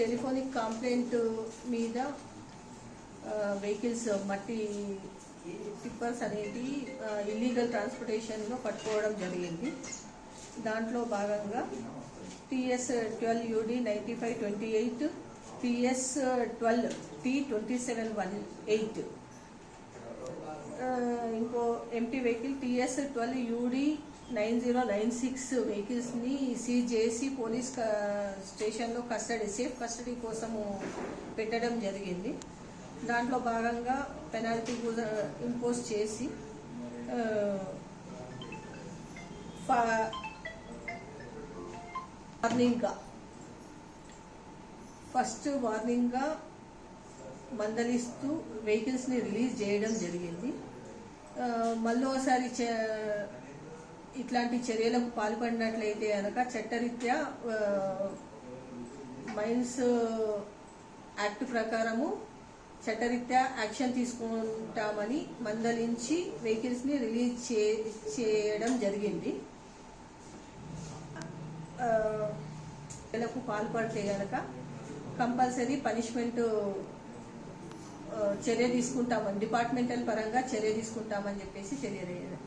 Telephonic complaint మీద vehicles మట్టి tippers అనేది ఇల్లీగల్ ట్రాన్స్పోర్టేషన్లో పట్టుకోవడం జరిగింది. దాంట్లో భాగంగా TS twelve UD ninety five twenty eight TS twelve T twenty seven one eight MT vehicle TS twelve UD nine zero nine six వెహికల్స్ని seize చేసి పోలీస్ స్టేషన్లో కస్టడీ సేఫ్ కస్టడీ కోసము పెట్టడం జరిగింది. దాంట్లో భాగంగా పెనాల్టీ ఇంపోజ్ చేసి వార్నింగ్గా ఫస్ట్ వార్నింగ్గా మందలిస్తూ వెహికల్స్ని రిలీజ్ చేయడం జరిగింది. మళ్ళీ ఒకసారి చ- ఇట్లాంటి చర్యలకు పాల్పడినట్లయితే కనుక చట్టరీత్యా మైన్స్ యాక్ట్ ప్రకారము చట్టరీత్యా యాక్షన్ తీసుకుంటామని మందలించి వెహికల్స్ని రిలీజ్ చే చేయడం జరిగింది. చర్యలకు పాల్పడితే గనక కంపల్సరీ పనిష్మెంట్ చర్య తీసుకుంటామని డిపార్ట్మెంటల్ పరంగా చర్య తీసుకుంటామని చెప్పేసి తెలియజేయాలి